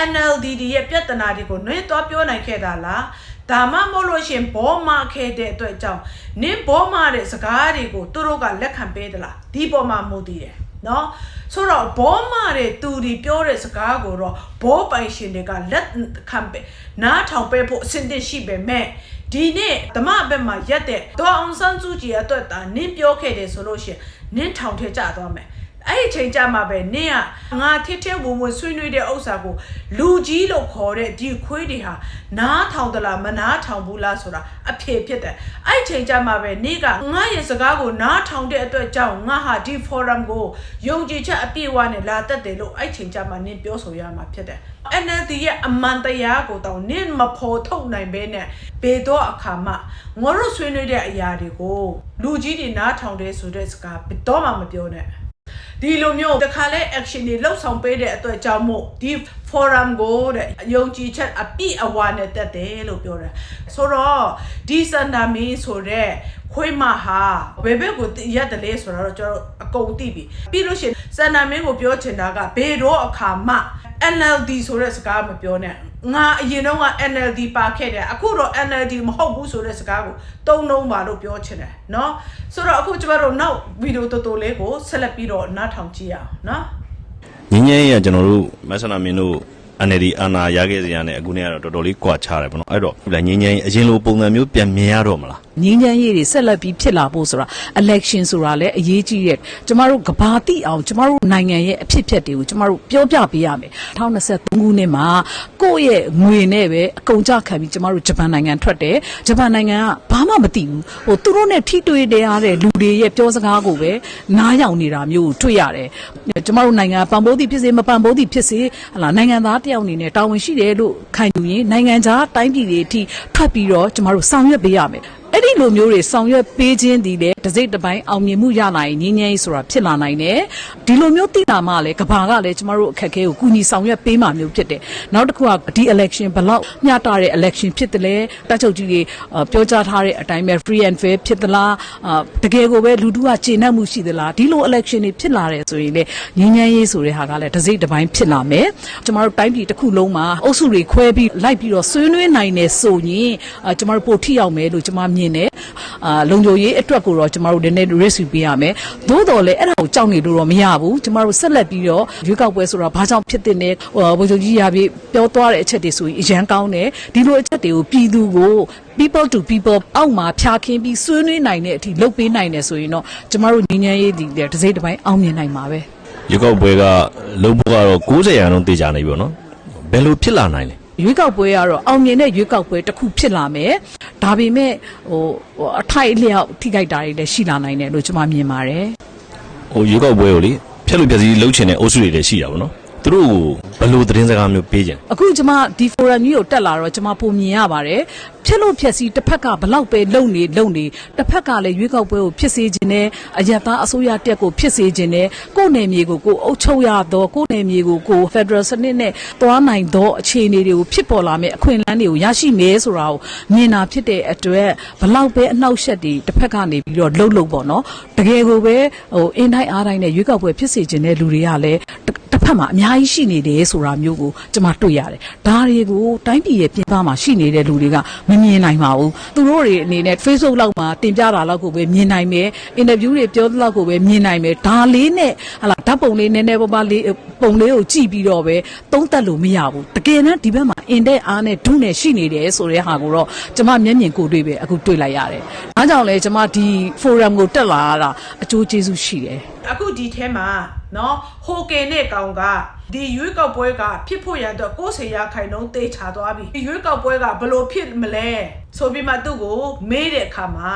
NLD တွေရဲ့ပြဿနာတွေကိုနင်တော့ပြောနိုင်ခဲ့တာလား ဒါမှမဟုတ်လို့ရှရင်ဘောမခဲ့တဲ့အတွက်ကြောင့်နင်ဘောမတဲ့စကားတွေကိုသူတို့ကလက်ခံပေးသလားဒီပေါ်မှာမူတည်တယ်နော်ဆိုတော့ဘောမတဲ့သူဒီပြောတဲ့စကားကိုတော့ဘောပိုင်ရှင်တွေကလက်ခံပေးနားထောင်ပေးဖို့အဆင်သင့်ရှိပေမဲ့ဒီနေ့ဓမ္မဘက်မှာရက်တဲ့တော်အောင်ဆန်းစုကြည်အတွက်ဒါနင်းပြောခဲ့တယ်ဆိုလို့ရှရင်နင်းထောင်ထဲကျသွားမယ် အဲ့ဒီချိန်ကြမှာပဲနင်းကငါထစ်ထစ်ဝင်ဝင်ဆွေးနွေးတဲ့ဥစ္စာကိုလူကြီးလို့ခေါ်တဲ့ဒီခွေးတွေဟာနားထောင်သလားမနားထောင်ဘူးလားဆိုတာအဖြေဖြစ်တယ်အဲ့ဒီချိန်ကြမှာပဲနင်းကငါရဲ့စကားကိုနားထောင်တဲ့အတွက်ကြောင့်ငါဟာဒီ forum ကိုယုံကြည်ချက်အပြည့်အဝနဲ့လာတက်တယ်လို့အဲ့ဒီချိန်ကြမှာနင်းပြောဆိုရမှာဖြစ်တယ် NLD ရဲ့အမှန်တရားကိုတောင်နင့်မဖော်ထုတ်နိုင်ဘဲနဲ့ဘေတော့အခါမှငါတို့ဆွေးနွေးတဲ့အရာတွေကိုလူကြီးတွေနားထောင်တယ်ဆိုတဲ့စကားဘယ်တော့မှမပြောနဲ့ ဒီလိုမျိုးတခါလဲ action တွေလှုပ်ဆောင်ပေးတဲ့အတွက်ကြောင့်မို့ဒီ forum ကိုတဲ့ယုံကြည်ချက်အပြည့်အဝနဲ့တက်တယ်လို့ပြောတယ်ဆိုတော့ဒီစန္ဒာမီဆိုတဲ့ခွေးမဟာဘယ်ဘက်ကိုရက်တယ်လဲဆိုတော့ကျွန်တော်အကုန်သိပြီပြီးလို့ရှိရင်စန္ဒာမင်းကိုပြောချင်တာကဘေတော့အခါမှ NLD ဆိုတဲ့စကားမပြောနဲ့ငါအရင်တော့က NLD ပါခဲ့တယ်အခုတော့ NLD မဟုတ်ဘူးဆိုတဲ့စကားကိုတုံးလုံးပါလို့ပြောချင်တယ်เนาะဆိုတော့အခုကျမတို့နောက်ဗီဒီယိုတော်တော်လေးကိုဆက်လက်ပြီးတော့နားထောင်ကြည့်ရအောင်เนาะ ငင်းငင်းရကျွန်တော်တို့မဆနာမင်းတို့ NLD အာနာရခဲ့စရာနဲ့အခုနေ့ကတော့တော်တော်လေးကွာခြားတယ်ပေါ့နော်အဲ့တော့ငင်းငင်းအရင်လိုပုံစံမျိုးပြန်မြင်ရတော့မလား ငင်းချမ်းရေးတွေဆက်လက်ပြီးဖြစ်လာဖို့ဆိုတာ election ဆိုတာလည်းအရေးကြီးတဲ့ကျမတို့ကဘာတိအောင်ကျမတို့နိုင်ငံရဲ့အဖြစ်အပျက်တွေကိုကျမတို့ပြောပြပေးရမယ်2023ခုနှစ်မှာကိုယ့်ရဲ့ငွေနဲ့ပဲအကုန်ကြခံပြီးကျမတို့ဂျပန်နိုင်ငံထွက်တယ်ဂျပန်နိုင်ငံကဘာမှမသိဘူးဟိုသူတို့နဲ့ထိတွေ့တဲ့ရတဲ့လူတွေရဲ့ပြောစကားကိုပဲနားယောင်နေတာမျိုးကိုတွေ့ရတယ်ကျမတို့နိုင်ငံပံပိုးသည့်ဖြစ်စေမပံပိုးသည့်ဖြစ်စေဟလာနိုင်ငံသားတယောက်အနေနဲ့တာဝန်ရှိတယ်လို့ခံယူရင်နိုင်ငံခြားတိုင်းပြည်တွေအထိထွက်ပြီးတော့ကျမတို့ဆောင်ရွက်ပေးရမယ် အဲ့ဒီလိုမျိုးတွေဆောင်ရွက်ပေးခြင်းဒီလေတစ်စိတ်တစ်ပိုင်းအောင်မြင်မှုရနိုင်ငင်းငယ်ဆိုတာဖြစ်လာနိုင်တယ်ဒီလိုမျိုးသိတာမှလည်းကဘာကလည်းကျမတို့အခက်အခဲကိုကူညီဆောင်ရွက်ပေးမှမျိုးဖြစ်တယ်နောက်တစ်ခုကဒီ election ဘလောက်မျှတတဲ့ election ဖြစ်တယ်လဲတက်ချုပ်ကြီးတွေအာပြောကြားထားတဲ့အတိုင်းပဲ free and fair ဖြစ်သလားအာတကယ်ကိုပဲလူထုကကျေနပ်မှုရှိသလားဒီလို election တွေဖြစ်လာတယ်ဆိုရင်လေငင်းငယ်ရေးဆိုတဲ့ဟာကလည်းတစ်စိတ်တစ်ပိုင်းဖြစ်လာမယ်ကျမတို့တိုင်းပြည်တစ်ခုလုံးမှာအုပ်စုတွေခွဲပြီးလိုက်ပြီးတော့ဆွေးနွေးနိုင်တယ်ဆိုရင်အာကျမတို့ပိုထိရောက်မယ်လို့ကျမမြင်တယ်အာလုံခြုံရေးအတွက်ကိုတော့ကျမတို့နည်းနည်း risk ယူပေးရမယ်သို့တော်လည်းအဲ့ဒါကိုကြောက်နေလို့တော့မရဘူးကျမတို့ဆက်လက်ပြီးတော့ရွေးကောက်ပွဲဆိုတာဘာကြောင့်ဖြစ်တဲ့လဲဟိုဗိုလ်ချုပ်ကြီးရာပြပြောသွားတဲ့အချက်တွေဆိုရင်အရန်ကောင်းတယ်ဒီလိုအချက်တွေကိုပြည်သူကို people to people အောက်မှာဖြာခင်းပြီးဆွေးနွေးနိုင်တဲ့အထိလုပ်ပေးနိုင်တယ်ဆိုရင်တော့ကျမတို့ညီညာရေးဒီတစ်စိတ်တစ်ပိုင်းအောင်မြင်နိုင်မှာပဲရွေးကောက်ပွဲကလုံးဖို့ကတော့90ရာခိုင်နှုန်းတေချာနေပြီပေါ့နော်ဘယ်လိုဖြစ်လာနိုင်လဲ ရွေးကောက်ပွဲကတော့အောင်မြင်တဲ့ရွေးကောက်ပွဲတစ်ခုဖြစ်လာမယ်ဒါပေမဲ့ဟိုဟိုအထိုက်အလျောက်ထိခိုက်တာတွေလည်းရှိလာနိုင်တယ်လို့ကျွန်မမြင်ပါတယ်ဟိုရွေးကောက်ပွဲကိုလေဖျက်လို့ပြက်စီးလှုပ်ချင်တဲ့အုပ်စုတွေလည်းရှိတာပေါ့နော် သူတို့ကိုဘယ်လိုသတင်းစကားမျိုးပေးကြင်အခုကျွန်မဒီ forum ကြီးကိုတက်လာတော့ကျွန်မပုံမြင်ရပါတယ်ဖြစ်လို့ဖြစ်စီတစ်ဖက်ကဘလောက်ပဲလုံနေလုံနေတစ်ဖက်ကလည်းရွေးကောက်ပွဲကိုဖြစ်စေခြင်းနဲ့အယက်သားအစိုးရတက်ကိုဖြစ်စေခြင်းနဲ့ကိုယ်နယ်မြေကိုကိုယ်အုပ်ချုပ်ရတော့ကိုယ်နယ်မြေကိုကိုယ် Federal စနစ်နဲ့သွားနိုင်သောအခြေအနေတွေကိုဖြစ်ပေါ်လာမယ့်အခွင့်အလမ်းတွေကိုရရှိမယ်ဆိုတာကိုမြင်တာဖြစ်တဲ့အတွက်ဘလောက်ပဲအနှောက်အယှက်တွေတစ်ဖက်ကနေပြီးတော့လှုပ်လှုပ်ပေါ့နော်တကယ်ကိုပဲဟိုအင်းတိုင်းအားတိုင်းနဲ့ရွေးကောက်ပွဲဖြစ်စေခြင်းတဲ့လူတွေကလည်းတစ်ဖက်မှာအများကြီးရှိနေတယ်ဆိုတာမျိုးကိုကျွန်မတွေ့ရတယ်။ဒါတွေကိုတိုင်းပြည်ရဲ့ပြင်ပမှာရှိနေတဲ့လူတွေကမမြင်နိုင်ပါဘူး။သူတို့တွေအနေနဲ့ Facebook လောက်မှာတင်ပြတာလောက်ကိုပဲမြင်နိုင်မယ်။ interview တွေပြောသလောက်ကိုပဲမြင်နိုင်မယ်။ဒါလေးနဲ့ဟလာဓာတ်ပုံလေးနည်းနည်းပါးပါးလေးပုံလေးကိုကြည့်ပြီးတော့ပဲသုံးသပ်လို့မရဘူး။တကယ်တမ်းဒီဘက်မှာအင်တဲ့အားနဲ့ဒုနဲ့ရှိနေတယ်ဆိုတဲ့ဟာကိုတော့ကျွန်မမျက်မြင်ကိုယ်တွေ့ပဲအခုတွေ့လိုက်ရတယ်။ဒါကြောင့်လဲကျွန်မဒီ forum ကိုတက်လာရတာအကျိုးကျေးဇူးရှိတယ်။အခုဒီထဲမှာ နော်ဟိုကေနဲ့ကောင်ကဒီရွေးကောက်ပွဲကဖြစ်ဖို့ရတော့ကိုယ်စေရခိုင်နှုန်းတေချာသွားပြီဒီရွေးကောက်ပွဲကဘယ်လို့ဖြစ်မလဲဆိုပြီးမှသူ့ကိုမေးတဲ့အခါမှာ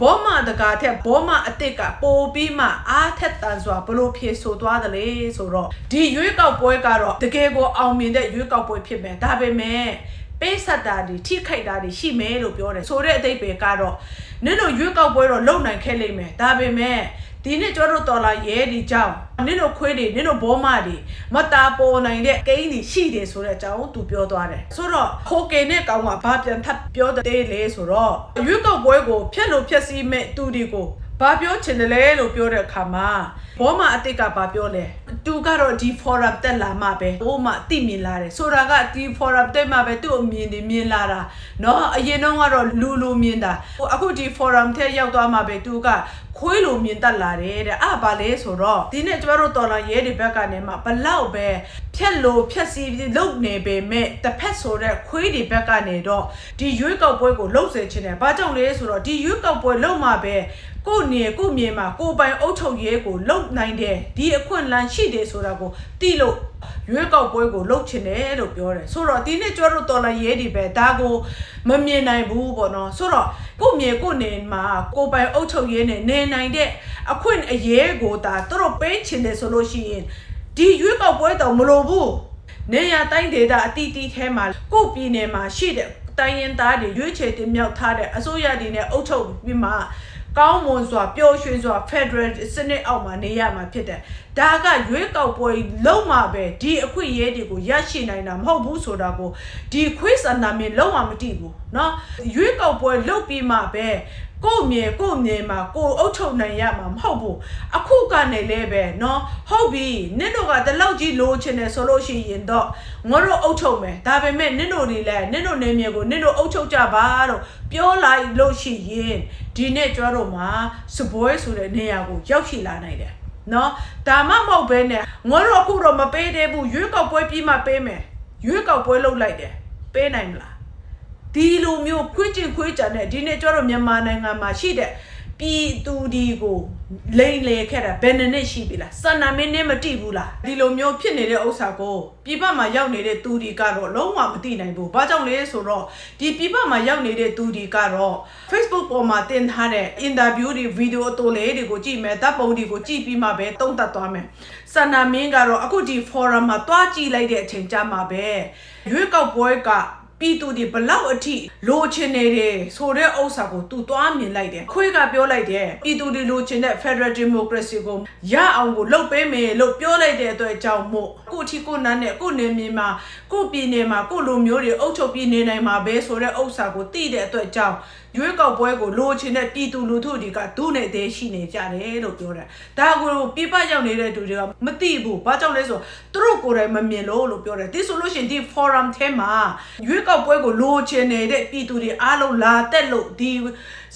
ဘောမတကာထက်ဘောမအစ်စ်ကပိုပြီးမှအားထက်တန်စွာဘယ်လို့ဖြေဆိုသွားတယ်လေဆိုတော့ဒီရွေးကောက်ပွဲကတော့တကယ်ကိုအောင်မြင်တဲ့ရွေးကောက်ပွဲဖြစ်မယ်ဒါပေမဲ့ပေးဆက်တာတွေထိခိုက်တာတွေရှိမယ်လို့ပြောတယ်ဆိုတဲ့အတိတ်ပဲကတော့နင်တို့ရွေးကောက်ပွဲတော့လုံနိုင်ခဲ့လိမ့်မယ်ဒါပေမဲ့ ဒီနေ့ကျတို့တော်လာရဲဒီကြောင်းနင်တို့ခွေးတွေနင်တို့ဘောမတွေမတာပေါ်နိုင်တဲ့ကိန်းတွေရှိတယ်ဆိုတဲ့အကြောင်းသူပြောသွားတယ်ဆိုတော့ခိုကေနဲ့ကောင်ကဘာပြန်ထပ်ပြောတဲ့လေဆိုတော့ရွေးကောက်ပွဲကိုဖျက်လို့ဖျက်ဆီးမဲ့သူတွေကိုဘာပြောချင်တယ်လဲလို့ပြောတဲ့အခါမှာဘောမအတိတ်ကဘာပြောလဲသူကတော့ဒီ forum တက်လာမှပဲဟိုမှအသိမြင်လာတယ်ဆိုတာကဒီ forum တက်မှပဲသူ့အမြင်တွေမြင်လာတာเนาะအရင်တော့ကတော့လူလူမြင်တာဟိုအခုဒီ forum ထဲရောက်သွားမှပဲသူက ခွေးလိုမြင်တတ်လာတယ်တဲ့အဲ့ဘာလဲဆိုတော့ဒီနေ့ကျမတို့တော်လာရဲဒီဘက်ကနေမှဘလောက်ပဲဖြက်လို့ဖြက်စီပြီးလုံနေပေမဲ့တစ်ဖက်ဆိုတဲ့ခွေးဒီဘက်ကနေတော့ဒီရွေးကောက်ပွဲကိုလှုပ်စေချင်တယ်ဘာကြောင့်လဲဆိုတော့ဒီရွေးကောက်ပွဲလှုပ်မှပဲကိုယ့်နေကိုယ့်မြေမှာကိုယ်ပိုင်အုပ်ချုပ်ရေးကိုလှုပ်နိုင်တယ်ဒီအခွင့်အလမ်းရှိတယ်ဆိုတာကိုသိလို့ရွေးကောက်ပွဲကိုလှုပ်ချင်တယ်လို့ပြောတယ်ဆိုတော့ဒီနေ့ကျမတို့တော်လာရဲဒီပဲဒါကိုမမြင်နိုင်ဘူးပေါ့နော်ဆိုတော့ကိုယ့်မြေကိုယ့်နေမှာကိုယ်ပိုင်အုပ်ချုပ်ရေးနဲ့နေနိုင်တဲ့အခွင့်အရေးကိုဒါသူတို့ပေးချင်တယ်ဆိုလို့ရှိရင်ဒီရွေးကောက်ပွဲတော့မလိုဘူးနေရတိုင်းဒေတာအတီးတီးထဲမှာကိုယ့်ပြည်နယ်မှာရှိတဲ့တိုင်းရင်းသားတွေရွေးချယ်တင်မြှောက်ထားတဲ့အစိုးရတွေနဲ့အုပ်ချုပ်ပြီးမှ ကောင်းမွန်စွာပျော်ရွှင်စွာ Federal စနစ်အောက်မှာနေရမှာဖြစ်တယ်။ဒါကရွေးကောက်ပွဲလုံးမှာပဲဒီအခွင့်အရေးတွေကိုရရှိနိုင်တာမဟုတ်ဘူးဆိုတာကိုဒီခွေးစန္ဒာမင်းလုံးဝမသိဘူးเนาะရွေးကောက်ပွဲလုပ်ပြီးမှပဲ ကို့မြေကို့မြေမှာကိုအုပ်ချုပ်နိုင်ရမှာမဟုတ်ဘူးအခုကနေလဲပဲเนาะဟုတ်ပြီနင့်တို့ကတလောက်ကြီးလိုချင်တယ်ဆိုလို့ရှိရင်တော့ငါတို့အုပ်ချုပ်မယ်ဒါပေမဲ့နင့်တို့တွေလည်းနင့်တို့နေမြေကိုနင့်တို့အုပ်ချုပ်ကြပါတော့ပြောလိုက်လို့ရှိရင်ဒီနေ့ကျွားတို့မှာစပွဲဆိုတဲ့နေရာကိုရောက်ရှိလာနိုင်တယ်နော်ဒါမှမဟုတ်ဘဲနဲ့ငါတို့အခုတော့မပေးသေးဘူးရွေးကောက်ပွဲပြီးမှပေးမယ်ရွေးကောက်ပွဲလုပ်လိုက်တယ်ပေးနိုင်မလား ဒီလိုမျိုးခွေးကျင်ခွေးကြံတဲ့ဒီနေ့ကျတော့မြန်မာနိုင်ငံမှာရှိတဲ့ပြည်သူဒီကိုလိန်လေခဲ့တာဘယ်နှစ်နှစ်ရှိပြီလားစန္ဒမင်းနဲ့မတိဘူးလားဒီလိုမျိုးဖြစ်နေတဲ့ဥစ္စာကိုပြည်ပမှာရောက်နေတဲ့သူဒီကတော့လုံးဝမသိနိုင်ဘူးဘာကြောင့်လဲဆိုတော့ဒီပြည်ပမှာရောက်နေတဲ့သူဒီကတော့ Facebook ပေါ်မှာတင်ထားတဲ့ interview တွေ video အတူလေးတွေကိုကြည့်မယ်တပ်ပုံတွေကိုကြည့်ပြီးမှပဲတုံးတက်သွားမယ်စန္ဒမင်းကတော့အခုဒီ forum မှာတွားကြည့်လိုက်တဲ့အချိန်ကြာမှာပဲရွေးကောက်ပွဲက ပြည်သူတွေဘလောက်အထိလိုချင်နေတယ်ဆိုတဲ့ဥစ္စာကိုသူသွားမြင်လိုက်တယ်ခွေးကပြောလိုက်တယ်ပြည်သူတွေလိုချင်တဲ့ Federal Democracy ကိုရအောင်ကိုလုပ်ပေးမယ်လို့ပြောလိုက်တဲ့အတွက်ကြောင့်မို့ကိုအထိကိုနန်းနဲ့ကိုနေမြေမှာကိုပြည်နယ်မှာကိုလူမျိုးတွေအုပ်ချုပ်ပြည်နေနိုင်မှာပဲဆိုတဲ့ဥစ္စာကိုသိတဲ့အတွက်ကြောင့် ရွေးကောက်ပွဲကိုလိုချင်တဲ့ပြည်သူလူထုတွေကဒုနဲ့သေးရှိနေကြတယ်လို့ပြောတာဒါကိုပြပရောက်နေတဲ့သူတွေကမသိဘူးဘာကြောင့်လဲဆိုတော့သူတို့ကိုယ်တိုင်မမြင်လို့လို့ပြောတယ်ဒီဆိုလို့ရှိရင်ဒီ forum ထဲမှာရွေးကောက်ပွဲကိုလိုချင်နေတဲ့ပြည်သူတွေအားလုံးလာတက်လို့ဒီ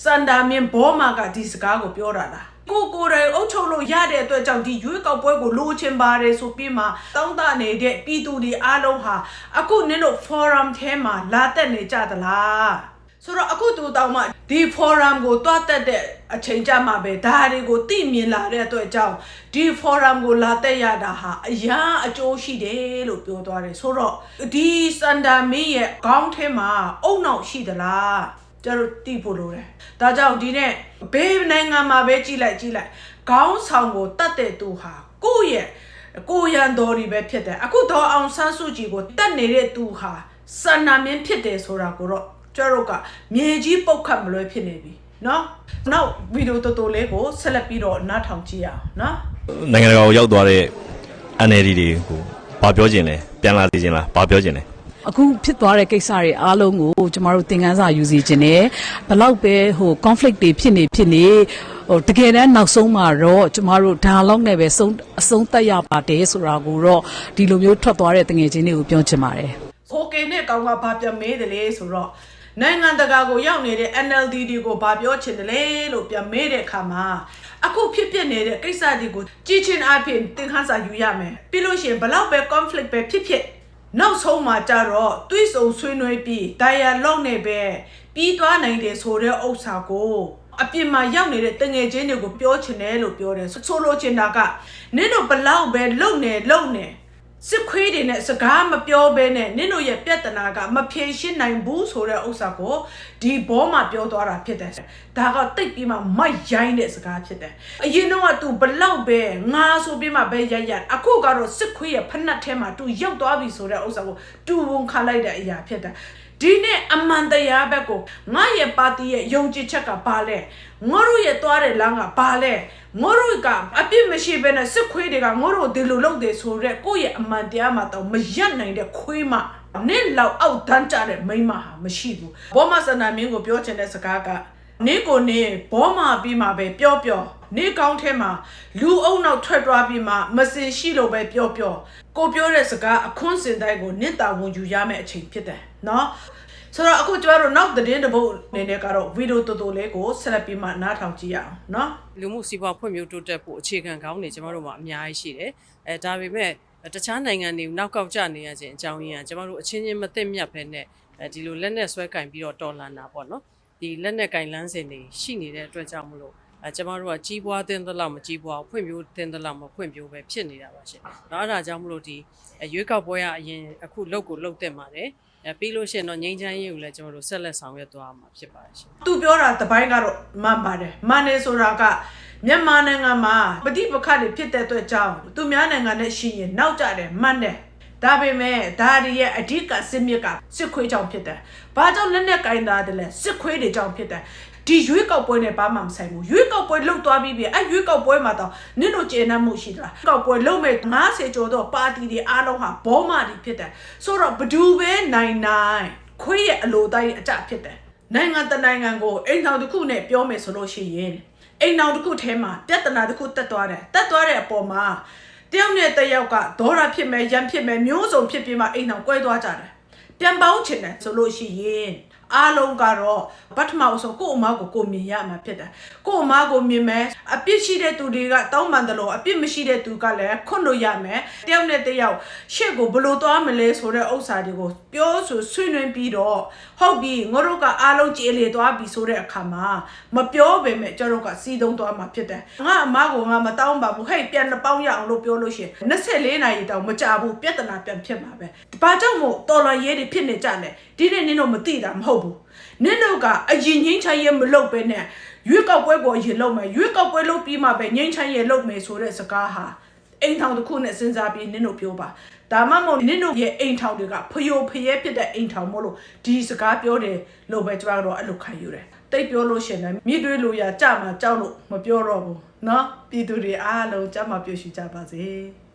စန္ဒာမင်းဘောမာကဒီစကားကိုပြောတာလားကိုကိုယ်တိုင်အုပ်ချုပ်လို့ရတဲ့အတွက်ကြောင့်ဒီရွေးကောက်ပွဲကိုလိုချင်ပါတယ်ဆိုပြီးမှတောင်းတနေတဲ့ပြည်သူတွေအားလုံးဟာအခုနင်တို့ forum ထဲမှာလာတက်နေကြသလား ဆိုတော့အခုတူတောင်မှဒီ forum ကိုတွားတက်တဲ့အချိန်ကြမှာပဲဒါတွေကိုသိမြင်လာတဲ့အတွက်ကြောင့်ဒီ forum ကိုလာတက်ရတာဟာအရာအကျိုးရှိတယ်လို့ပြောသွားတယ်ဆိုတော့ဒီစန္ဒာမင်းရဲ့ခေါင်းထဲမှာအုံနောက်ရှိသလားကျတော့သိဖို့လိုတယ်ဒါကြောင့်ဒီနေ့ဘေးနိုင်ငံမှာပဲကြည်လိုက်ကြည်လိုက်ခေါင်းဆောင်ကိုတတ်တဲ့သူဟာကိုယ့်ရဲ့ကိုရန်တော်ဒီပဲဖြစ်တယ်အခုတော့အောင်ဆန်းစုကြည်ကိုတတ်နေတဲ့သူဟာစန္ဒာမင်းဖြစ်တယ်ဆိုတာကိုတော့ ကျတို့ကမြေကြီးပုတ်ခတ်မလွဲဖြစ်နေပြီเนาะနောက်ဗီဒီယိုတော်တော်လေးကိုဆက်လက်ပြီးတော့နားထောင်ကြည့်ရအောင်เนาะ နိုင်ငံတကာကိုရောက်သွားတဲ့ NLD တွေကိုဘာပြောခြင်းလဲပြန်လာသေးခြင်းလားဘာပြောခြင်းလဲ အခုဖြစ်သွားတဲ့ကိစ္စတွေအားလုံးကိုကျမတို့သင်ခန်းစာယူစီခြင်းနဲ့ဘလောက်ပဲဟို conflict တွေဖြစ်နေဖြစ်နေဟိုတကယ်တမ်းနောက်ဆုံးမှာတော့ကျမတို့ dialogue နဲ့ပဲဆုံးအဆုံးသတ်ရပါတယ်ဆိုတာကိုတော့ဒီလိုမျိုးထွက်သွားတဲ့တငယ်ချင်းတွေကိုပြောချင်ပါတယ် ဟိုကေနဲ့ကောင်ကဘာပြန်မေးတယ်လဲဆိုတော့ နိုင်ငံတကာကိုရောက်နေတဲ့ NLD တွေကိုဘာပြောချင်တယ်လဲလို့ပြန်မေးတဲ့အခါမှာအခုဖြစ်ဖြစ်နေတဲ့ကိစ္စတွေကိုကြည်ချင်းအဖြစ်သင်ခန်းစာယူရမယ်ပြီးလို့ရှိရင်ဘလောက်ပဲ conflict ပဲဖြစ်ဖြစ်နောက်ဆုံးမှာကြတော့တွေးဆုံဆွေးနွေးပြီး dialogue နဲ့ပဲပြီးသွားနိုင်တယ်ဆိုတဲ့ဥစ္စာကိုအပြင်မှာရောက်နေတဲ့တငယ်ချင်းတွေကိုပြောချင်တယ်လို့ပြောတယ်ဆိုလိုချင်တာကနင်တို့ဘလောက်ပဲလုံနေလုံနေ စစ်ခွေးတွေနဲ့စကားမပြောဘဲနဲ့နင့်တို့ရဲ့ပြဿနာကမဖြေရှင်းနိုင်ဘူးဆိုတဲ့ဥစ္စာကိုဒီဘောမှာပြောသွားတာဖြစ်တယ်။ဒါကတိတ်ပြီးမှမိုက်ရိုင်းတဲ့စကားဖြစ်တယ်။အရင်တော့က तू ဘလောက်ပဲငါဆိုပြီးမှပဲရိုက်ရအခုကတော့စစ်ခွေးရဲ့ဖက်နှက်ထဲမှာ तू ရောက်သွားပြီဆိုတဲ့ဥစ္စာကို तू ဝန်ခံလိုက်တဲ့အရာဖြစ်တယ်။ ဒီနေ့အမှန်တရားဘက်ကိုငါရဲ့ပါတီရဲ့ယုံကြည်ချက်ကဘာလဲငါတို့ရဲ့သွားတဲ့လမ်းကဘာလဲငါတို့ကအပြစ်မရှိဘဲနဲ့စစ်ခွေးတွေကငါတို့ဒီလိုလုပ်တယ်ဆိုတော့ကိုယ့်ရဲ့အမှန်တရားမှာတော့မရက်နိုင်တဲ့ခွေးမနဲ့လောက်အောက်တန်းကြတဲ့မိန်းမဟာမရှိဘူးဘောမစန္ဒမင်းကိုပြောချင်တဲ့စကားကနေကိုနေဘောမာပြီးမှပဲပြောပြောနေကောင်းထဲမှာလူအုံနောက်ထွက်သွားပြီးမှမစင်ရှိလို့ပဲပြောပြောကိုပြောတဲ့စကားအခွန်းစင်တိုင်းကိုနင့်တာဝန်ယူရမယ့်အချိန်ဖြစ်တယ် နော်ဆိုတော့အခုကျမတို့နောက်သတင်းတစ်ပုဒ်အနေနဲ့ကတော့ဗီဒီယိုတော်တော်လေးကိုဆက်လက်ပြီးမှနားထောင်ကြည့်ရအောင်နော်လူမှုစီးပွားဖွံ့ဖြိုးတိုးတက်ဖို့အခြေခံကောင်းတွေကျမတို့မှာအများကြီးရှိတယ်အဲဒါပေမဲ့တခြားနိုင်ငံတွေနောက်ကောက်ကျနေရခြင်းအကြောင်းရင်းကကျမတို့အချင်းချင်းမသိမြတ်ပဲနဲ့အဲဒီလိုလက်နဲ့ဆွဲကင်ပြီးတော့တော်လန်တာပေါ့နော်ဒီလက်နဲ့ကင်လန်းစင်တွေရှိနေတဲ့အတွက်ကြောင့်မလို့ အဲကျမတို့ကကြီးပွားတဲ့သလောက်မကြီးပွားဘူးဖွံ့ဖြိုးတဲ့သလောက်မဖွံ့ဖြိုးပဲဖြစ်နေတာပါရှင်။တော့အဲ့ဒါကြောင့်မလို့ဒီအဲရွေးကောက်ပွဲကအရင်အခုလုတ်ကိုလုတ်တက်ပါတယ်။အဲပြီးလို့ရှိရင်တော့ငိမ့်ချမ်းရေးကိုလည်းကျမတို့ဆက်လက်ဆောင်ရွက်သွားမှာဖြစ်ပါတယ်ရှင်။သူပြောတာတပိုင်းကတော့မှန်ပါတယ်မှန်တယ်ဆိုတာကမြန်မာနိုင်ငံမှာပဋိပက္ခတွေဖြစ်တဲ့အတွက်ကြောင့်သူများနိုင်ငံနဲ့ရှိရင်နောက်ကျတယ်မှန်တယ်ဒါပေမဲ့ဒါရီရဲ့အဓိကစစ်မြစ်ကစစ်ခွေးကြောင့်ဖြစ်တယ်။ဘာကြောင့်လက်နဲ့ကင်သားတယ်လဲစစ်ခွေးတွေကြောင့်ဖြစ်တယ်။ ဒီရွေးကောက်ပွဲနဲ့ဘာမှမဆိုင်ဘူးရွေးကောက်ပွဲလုတ်သွားပြီးပြီအဲရွေးကောက်ပွဲမှာတော့နင့်တို့ကျေနပ်မှုရှိသလားကောက်ပွဲလုတ်မဲ့90ကျော်တော့ပါတီတွေအားလုံးဟာဘောမတွေဖြစ်တယ်ဆိုတော့ဘဒူပဲနိုင်နိုင်ခွေးရဲ့အလိုတိုင်းအကြဖြစ်တယ်နိုင်ငံတကာနိုင်ငံကိုအိမ်ထောင်တစ်ခုနဲ့ပြောမယ်ဆိုလို့ရှိရင်အိမ်ထောင်တစ်ခုထဲမှာပြဿနာတစ်ခုတက်သွားတယ်တက်သွားတဲ့အပေါ်မှာတယောက်နဲ့တစ်ယောက်ကဒေါရဖြစ်မယ်ရန်ဖြစ်မယ်မျိုးစုံဖြစ်ပြီးမှအိမ်ထောင်ကွဲသွားကြတယ်ပြန်ပေါင်းချင်တယ်ဆိုလို့ရှိရင် အားလုံးကတော့ပထမဆုံးကိုယ့်အမကိုကိုယ်မြင်ရမှာဖြစ်တယ်ကိုယ့်အမကိုမြင်မယ်အပြစ်ရှိတဲ့သူတွေကတောင်းပန်တယ်လို့အပြစ်မရှိတဲ့သူကလည်းခွန့်လို့ရမယ်တယောက်နဲ့တစ်ယောက်ရှေ့ကိုဘယ်လိုသွားမလဲဆိုတဲ့ဥစ္စာတွေကိုပြောဆိုဆွေးနွေးပြီးတော့ဟုတ်ပြီငါတို့ကအားလုံးကြည်လေသွားပြီဆိုတဲ့အခါမှာမပြောပေမဲ့ကျတို့ကစီးသုံးသွားမှာဖြစ်တယ်ငါအမကိုငါမတောင်းပါဘူးဟဲ့ပြန်နှပေါင်းရအောင်လို့ပြောလို့ရှိရင်24နာရီတောင်မကြဘူးပြဿနာပြန်ဖြစ်မှာပဲဘာကြောင့်မို့တော်လာရဲတွေဖြစ်နေကြလဲဒီနေ့နင်တို့မသိတာမဟုတ်ဘူး နင်တို့ကအရင်ငိမ့်ချရဲမလုပ်ပဲနဲ့ရွေးကောက်ပွဲကိုအရင်လုပ်မယ်ရွေးကောက်ပွဲလုပ်ပြီးမှပဲငိမ့်ချရဲလုပ်မယ်ဆိုတဲ့စကားဟာ အိမ်ထောင်တစ်ခုနဲ့စဉ်းစားပြီးနင်တို့ပြောပါဒါမှမဟုတ်နင်တို့ရဲ့အိမ်ထောင်တွေကဖယိုဖယဲဖြစ်တဲ့အိမ်ထောင်မို့လို့ဒီစကားပြောတယ်လို့ပဲကျွန်တော်တို့အဲ့လိုခံယူတယ်တိတ်ပြောလို့ရှရင်လည်းမြစ်တွေးလို့ရကြမှာကြောက်လို့မပြောတော့ဘူးเนาะပြည်သူတွေအားလုံးကြမှာပြည့်စုံကြပါစေ